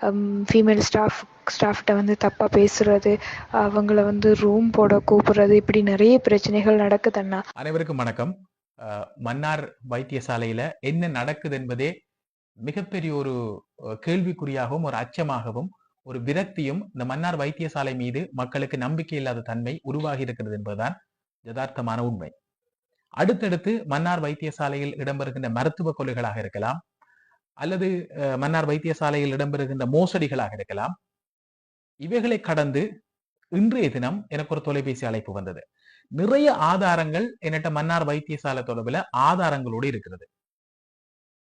Female staff ஸ்டாஃப்கிட்ட வந்து தப்பாக பேசுறது அவங்கள வந்து ரூம் போட கூப்பிடுறது இப்படி நிறைய பிரச்சனைகள் நடக்குது அண்ணா. அனைவருக்கும் வணக்கம். மன்னார் வைத்தியசாலையில என்ன நடக்குது என்பதே மிகப்பெரிய ஒரு கேள்விக்குறியாகவும் ஒரு அச்சமாகவும் ஒரு விரக்தியும் இந்த மன்னார் வைத்தியசாலை மீது மக்களுக்கு நம்பிக்கை இல்லாத தன்மை உருவாகி இருக்கிறது என்பதுதான் யதார்த்தமான உண்மை. அடுத்தடுத்து மன்னார் வைத்தியசாலையில் இடம்பெறுகின்ற மருத்துவ கொலைகளாக இருக்கலாம். அல்லது மன்னார் வைத்தியசாலையில் இடம்பெறுகின்ற மோசடிகளாக இருக்கலாம். இவைகளை கடந்து இன்றைய தினம் எனக்கு ஒரு தொலைபேசி அழைப்பு வந்தது. நிறைய ஆதாரங்கள் என்னட்ட மன்னார் வைத்தியசாலை தொடர்பில் ஆதாரங்களோடு இருக்கிறது.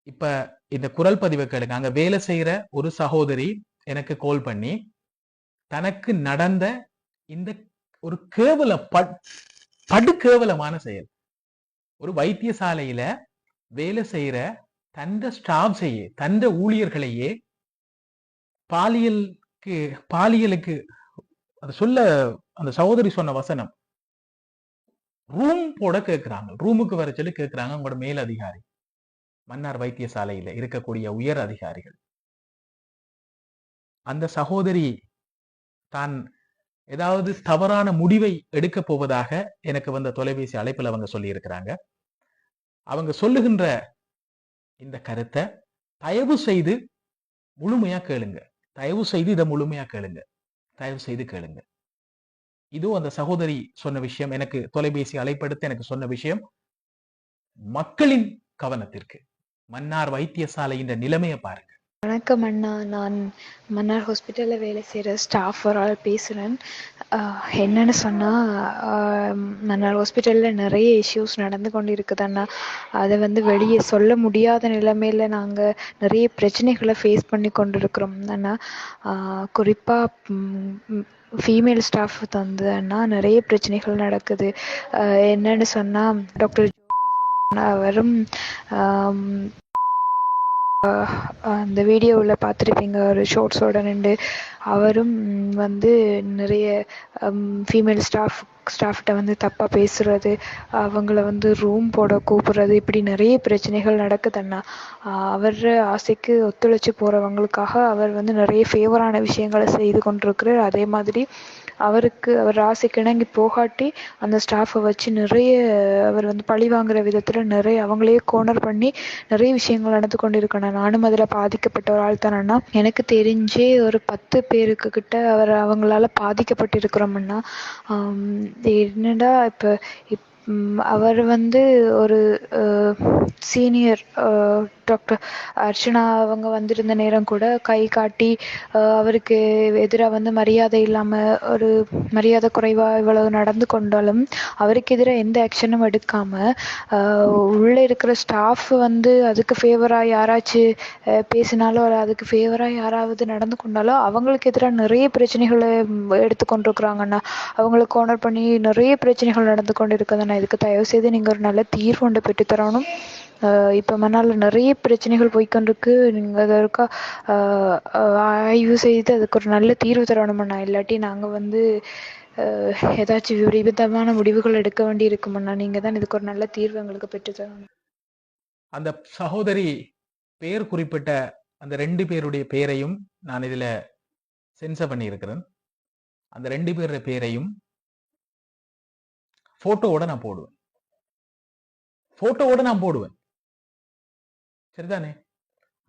இப்ப இந்த குரல் பதிவை கேளுங்க. அங்க வேலை செய்யற ஒரு சகோதரி எனக்கு கால் பண்ணி தனக்கு நடந்த இந்த ஒரு கேவல பட்- படு கேவலமான செயல். ஒரு வைத்தியசாலையில வேலை செய்யற தந்த ஸ்டாஃப்ஸையே தந்த ஊழியர்களையே பாலியலுக்கு பாலியலுக்கு அதை சொல்ல அந்த சகோதரி சொன்ன வசனம். ரூம் போட கேட்கிறாங்க. ரூமுக்கு வர சொல்லி கேட்கிறாங்க. உங்களோட மேல் அதிகாரி மன்னார் வைத்தியசாலையில இருக்கக்கூடிய உயர் அதிகாரிகள். அந்த சகோதரி தான் ஏதாவது தவறான முடிவை எடுக்க போவதாக எனக்கு வந்த தொலைபேசி அழைப்பில் அவங்க சொல்லி இருக்கிறாங்க அவங்க சொல்லுகின்ற இந்த கருத்தை தயவு செய்து முழுமையா கேளுங்க. தயவு செய்து இதை முழுமையா கேளுங்க. தயவு செய்து கேளுங்க. இதுவும் அந்த சகோதரி சொன்ன விஷயம் எனக்கு தொலைபேசி அழைப்படுத்த எனக்கு சொன்ன விஷயம். மக்களின் கவனத்திற்கு மன்னார் வைத்தியசாலையின் நிலைமையை பாருங்க. வணக்கம் அண்ணா. நான் மன்னார் ஹாஸ்பிட்டலில் வேலை செய்கிற ஸ்டாஃப் ஒரு ஆள் பேசுகிறேன் என்னன்னு சொன்னால் மன்னார் ஹாஸ்பிட்டலில் நிறைய இஷ்யூஸ் நடந்து கொண்டு இருக்குது அண்ணா. அதை வந்து வெளியே சொல்ல முடியாத நிலைமையில் நாங்கள் நிறைய பிரச்சனைகளை ஃபேஸ் பண்ணி கொண்டு இருக்கிறோம் அண்ணா குறிப்பாக ஃபீமேல் ஸ்டாஃப் வந்து அண்ணா நிறைய பிரச்சனைகள் நடக்குது. என்னென்னு என்னன்னு சொன்னால் டாக்டர் அவரும் அந்த வீடியோவில் பார்த்துருப்பீங்க. ஒரு ஷோர்ட்ஸோட நின்று அவரும் வந்து நிறைய ஃபீமேல் ஸ்டாஃப் ஸ்டாஃப்கிட்ட வந்து தப்பாக பேசுறது அவங்கள வந்து ரூம் போட கூப்பிடுறது இப்படி நிறைய பிரச்சனைகள் நடக்குது அண்ணா. அவர் ஆசைக்கு ஒத்துழைச்சு போகிறவங்களுக்காக அவர் வந்து நிறைய ஃபேவரான விஷயங்களை செய்து கொண்டிருக்கிறார். அதே மாதிரி அவருக்கு அவர் ராசிக்கு இணங்கி போகாட்டி அந்த ஸ்டாஃபை வச்சு நிறைய அவர் வந்து பழி வாங்குற விதத்தில் நிறைய அவங்களே கோனர் பண்ணி நிறைய விஷயங்கள் நடந்து கொண்டு இருக்கணும் நானும் அதில் பாதிக்கப்பட்ட ஒரு ஆள் தானேண்ணா எனக்கு தெரிஞ்சே ஒரு பத்து பேருக்கு கிட்ட அவர் அவங்களால பாதிக்கப்பட்டிருக்கிறோம்னா என்னடா இப்போ இப் அவர் வந்து ஒரு சீனியர் டாக்டர் அர்ச்சனா அவங்க வந்திருந்த நேரம் கூட கை காட்டி அவருக்கு எதிராக வந்து மரியாதை இல்லாமல் ஒரு மரியாதை குறைவாக இவ்வளவு நடந்து கொண்டாலும் அவருக்கு எதிராக எந்த ஆக்ஷனும் எடுக்காமல் உள்ளே இருக்கிற ஸ்டாஃப் வந்து அதுக்கு ஃபேவராக யாராச்சும் பேசினாலோ அல்ல அதுக்கு ஃபேவராக யாராவது நடந்து கொண்டாலோ அவங்களுக்கு எதிராக நிறைய பிரச்சனைகளை ம், எடுத்து கொண்டிருக்கிறாங்கண்ணா அவங்களை கோனர் பண்ணி நிறைய பிரச்சனைகள் நடந்து கொண்டு இருக்கதான் இதுக்கு தயவு செய்து நீங்கள் ஒரு நல்ல தீர்வு ஒன்று பெற்றுத்தரணும் இப்போ மணால நிறைய பிரச்சனைகள் போய்க்கொண்டிருக்கு. நீங்கள் அதற்கா ஆய்வு செய்து அதுக்கு ஒரு நல்ல தீர்வு தரணுமண்ணா இல்லாட்டி நாங்கள் வந்து ஏதாச்சும் விபரீதமான முடிவுகள் எடுக்க வேண்டி இருக்குமண்ணா நீங்கள் தான் இதுக்கு ஒரு நல்ல தீர்வு எங்களுக்கு பெற்றுத்தரணும் அந்த சகோதரி பெயர் குறிப்பிட்ட அந்த ரெண்டு பேருடைய பெயரையும் நான் இதுல சென்சர் பண்ணி இருக்கிறேன் அந்த ரெண்டு பேருடைய பெயரையும் போட்டோவோட நான் போடுவேன். போட்டோவோட நான் போடுவேன். சரிதானே?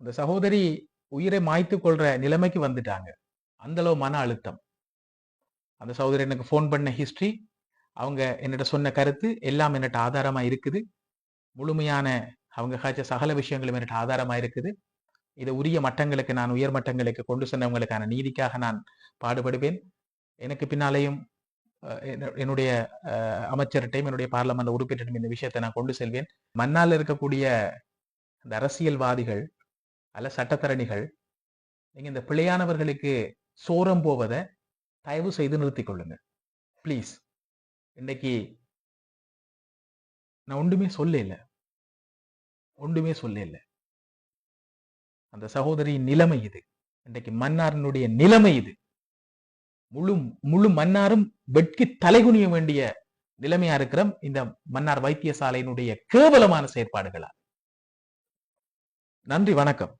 அந்த சகோதரி உயிரை மாய்த்து கொள்ற நிலைமைக்கு வந்துட்டாங்க. அந்த அளவு மன அழுத்தம். அந்த சகோதரி எனக்கு ஃபோன் பண்ண ஹிஸ்டரி அவங்க என்னிட்ட சொன்ன கருத்து எல்லாம் என்னட்ட ஆதாரமா இருக்குது. முழுமையான அவங்க காய்ச்ச சகல விஷயங்களும் என்னட்ட ஆதாரமா இருக்குது. இதை உரிய மட்டங்களுக்கு நான் உயர் மட்டங்களுக்கு கொண்டு சென்றவங்களுக்கான நீதிக்காக நான் பாடுபடுவேன். எனக்கு பின்னாலேயும் என்னுடைய அமைச்சர்கிட்டையும் என்னுடைய பார்லமெண்ட் உறுப்பினரிடம் இந்த விஷயத்தை நான் கொண்டு செல்வேன். மன்னால் இருக்கக்கூடிய அந்த அரசியல்வாதிகள் அல்ல சட்டத்தரணிகள் நீங்க இந்த பிழையானவர்களுக்கு சோரம் போவதை தயவு செய்து நிறுத்தி கொள்ளுங்க. ப்ளீஸ் இன்னைக்கு நான் ஒன்றுமே சொல்ல இல்லை ஒன்றுமே சொல்ல இல்லை அந்த சகோதரியின் நிலைமை இது. இன்றைக்கு மன்னாரினுடைய நிலைமை இது. முழு முழு மன்னாரும் வெட்கி தலைகுனிய வேண்டிய நிலைமையா இருக்கிற இந்த மன்னார் வைத்தியசாலையினுடைய கேவலமான செயற்பாடுகளா நன்றி வணக்கம்.